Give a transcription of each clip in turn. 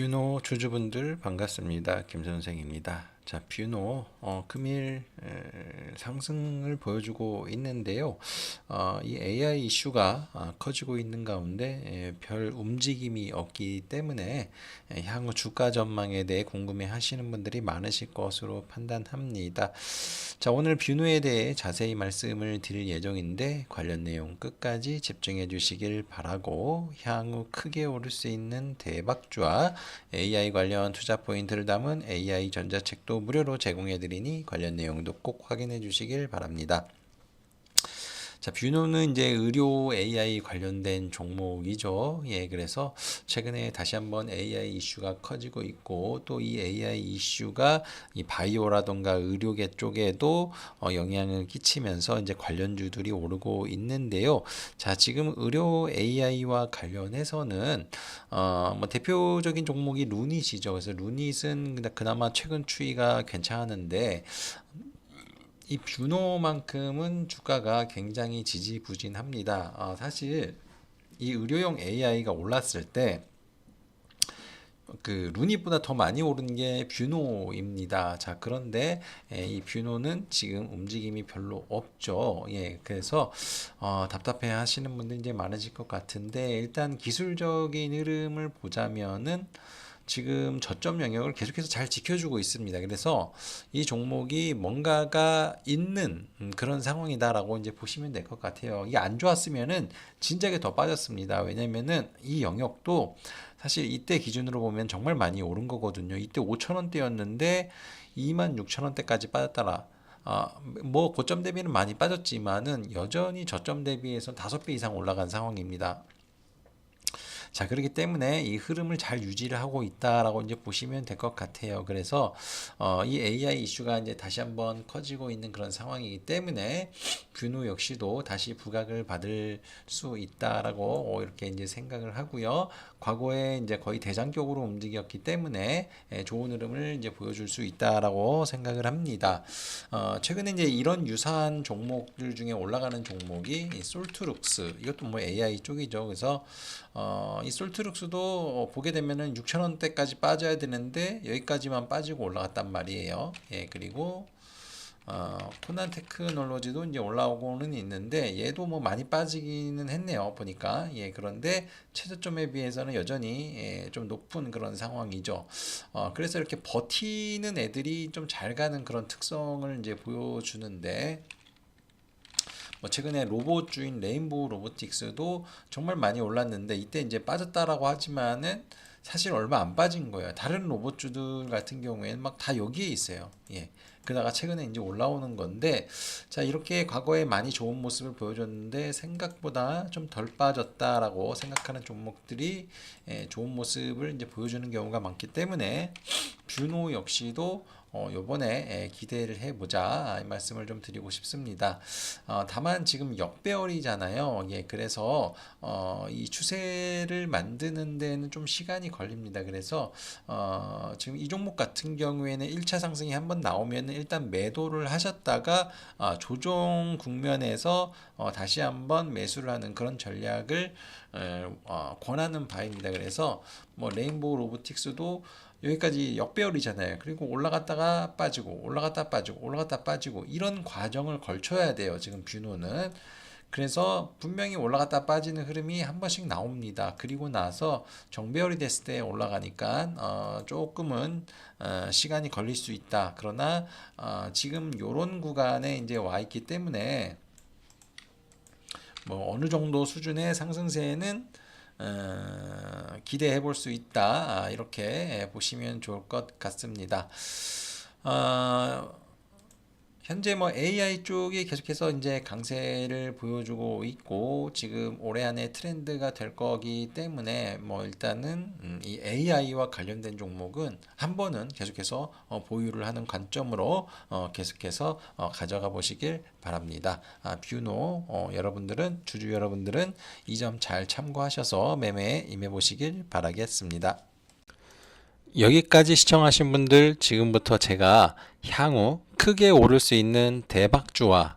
뷰노 주주분들 반갑습니다. 김 선생입니다. 자, 뷰노 어, 금일 에, 상승을 보여주고 있는데요. 어, 이 AI 이슈가 아, 커지고 있는 가운데 에, 별 움직임이 없기 때문에 에, 향후 주가 전망에 대해 궁금해 하시는 분들이 많으실 것으로 판단합니다. 자, 오늘 뷰노에 대해 자세히 말씀을 드릴 예정인데 관련 내용 끝까지 집중해 주시길 바라고 향후 크게 오를 수 있는 대박주와 AI 관련 투자 포인트를 담은 AI 전자책도 무료로 제공해 드리니 관련 내용도 꼭 확인해 주시길 바랍니다. 자, 뷰노는 이제 의료 AI 관련된 종목이죠. 예, 그래서 최근에 다시 한번 AI 이슈가 커지고 있고 또 이 AI 이슈가 이 바이오라던가 의료계 쪽에도 어, 영향을 끼치면서 이제 관련주들이 오르고 있는데요. 자, 지금 의료 AI와 관련해서는 어, 뭐 대표적인 종목이 루닛이죠. 그래서 루닛은 그나마 최근 추이가 괜찮은데 이 뷰노만큼은 주가가 굉장히 지지부진합니다. 어, 사실 이 의료용 AI가 올랐을 때 그 루닛보다 더 많이 오른 게 뷰노입니다. 자, 그런데 에, 이 뷰노는 지금 움직임이 별로 없죠. 예, 그래서 어, 답답해 하시는 분들 이제 많으실 것 같은데 일단 기술적인 흐름을 보자면은 지금 저점 영역을 계속해서 잘 지켜주고 있습니다. 그래서 이 종목이 뭔가가 있는 음, 그런 상황이다라고 이제 보시면 될 것 같아요. 이게 안 좋았으면은 진작에 더 빠졌습니다. 왜냐면은 이 영역도 사실 이때 기준으로 보면 정말 많이 오른 거거든요. 이때 5천 원대였는데 2만 6천 원대까지 빠졌더라. 아, 뭐 고점 대비는 많이 빠졌지만은 여전히 저점 대비해서 5배 이상 올라간 상황입니다. 자, 그렇기 때문에 이 흐름을 잘 유지를 하고 있다라고 이제 보시면 될 것 같아요. 그래서 어, 이 AI 이슈가 이제 다시 한번 커지고 있는 그런 상황이기 때문에 뷰노 역시도 다시 부각을 받을 수 있다라고 이렇게 이제 생각을 하고요. 과거에 이제 거의 대장격으로 움직였기 때문에 예, 좋은 흐름을 이제 보여줄 수 있다라고 생각을 합니다. 어, 최근에 이제 이런 유사한 종목들 중에 올라가는 종목이 이 솔트룩스 이것도 뭐 AI 쪽이죠. 그래서 어, 이 솔트룩스도 보게 되면은 6천 원대까지 빠져야 되는데 여기까지만 빠지고 올라갔단 말이에요. 예, 그리고 어, 코난 테크놀로지도 이제 올라오고는 있는데 얘도 뭐 많이 빠지기는 했네요 보니까 예 그런데 최저점에 비해서는 여전히 예, 좀 높은 그런 상황이죠 어, 그래서 이렇게 버티는 애들이 좀 잘 가는 그런 특성을 이제 보여주는데 뭐 최근에 로봇 주인 레인보우 로보틱스도 정말 많이 올랐는데 이때 이제 빠졌다라고 하지만은 사실 얼마 안 빠진 거예요. 다른 로봇주들 같은 경우에는 막 다 여기에 있어요. 예. 그러다가 최근에 이제 올라오는 건데 자 이렇게 과거에 많이 좋은 모습을 보여줬는데 생각보다 좀 덜 빠졌다라고 생각하는 종목들이 예, 좋은 모습을 이제 보여주는 경우가 많기 때문에 뷰노 역시도 어, 요번에 예, 기대를 해보자 이 말씀을 좀 드리고 싶습니다. 어, 다만 지금 역배열이잖아요. 예, 그래서 어, 이 추세를 만드는 데는 좀 시간이 걸립니다. 그래서 어, 지금 이 종목 같은 경우에는 1차 상승이 한번 나오면 일단 매도를 하셨다가 어, 조정 국면에서 어, 다시 한번 매수를 하는 그런 전략을 어, 권하는 바입니다. 그래서 뭐 레인보우 로보틱스도 여기까지 역배열이잖아요. 그리고 올라갔다가 빠지고 올라갔다 빠지고 올라갔다 빠지고 이런 과정을 걸쳐야 돼요. 지금 뷰노는 그래서 분명히 올라갔다 빠지는 흐름이 한 번씩 나옵니다. 그리고 나서 정배열이 됐을 때 올라가니까 어, 조금은 어, 시간이 걸릴 수 있다. 그러나 어, 지금 요런 구간에 이제 와 있기 때문에 뭐 어느 정도 수준의 상승세는 어, 기대해 볼 수 있다. 아, 이렇게 보시면 좋을 것 같습니다. 어, 현재 뭐 AI 쪽이 계속해서 이제 강세를 보여주고 있고 지금 올해 안에 트렌드가 될 거기 때문에 뭐 일단은 음, 이 AI와 관련된 종목은 한 번은 계속해서 어, 보유를 하는 관점으로 어, 계속해서 어, 가져가 보시길 바랍니다. 아, 뷰노 어, 여러분들은 주주 여러분들은 이 점 잘 참고하셔서 매매에 임해 보시길 바라겠습니다. 여기까지 시청하신 분들 지금부터 제가 향후 크게 오를 수 있는 대박주와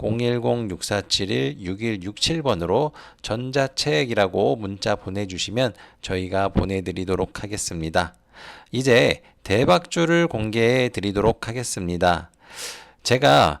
010-6471-6167번으로 전자책이라고 문자 보내주시면 저희가 보내드리도록 하겠습니다. 이제 대박주를 공개해 드리도록 하겠습니다. 제가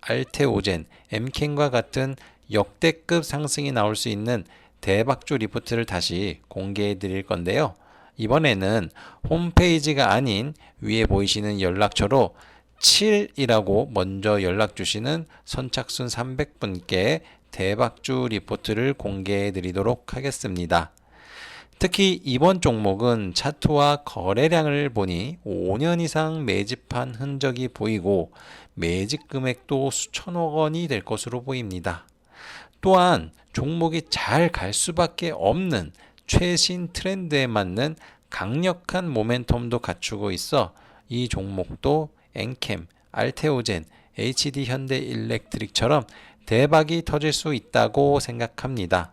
알테오젠, 엠켄과 같은 역대급 상승이 나올 수 있는 대박주 리포트를 다시 공개해 드릴 건데요. 이번에는 홈페이지가 아닌 위에 보이시는 연락처로 7이라고 먼저 연락 주시는 선착순 300분께 대박주 리포트를 공개해 드리도록 하겠습니다. 특히 이번 종목은 차트와 거래량을 보니 5년 이상 매집한 흔적이 보이고 매집 금액도 수천억 원이 될 것으로 보입니다. 또한 종목이 잘 갈 수밖에 없는 최신 트렌드에 맞는 강력한 모멘텀도 갖추고 있어 이 종목도 엔캠, 알테오젠, HD 현대 일렉트릭처럼 대박이 터질 수 있다고 생각합니다.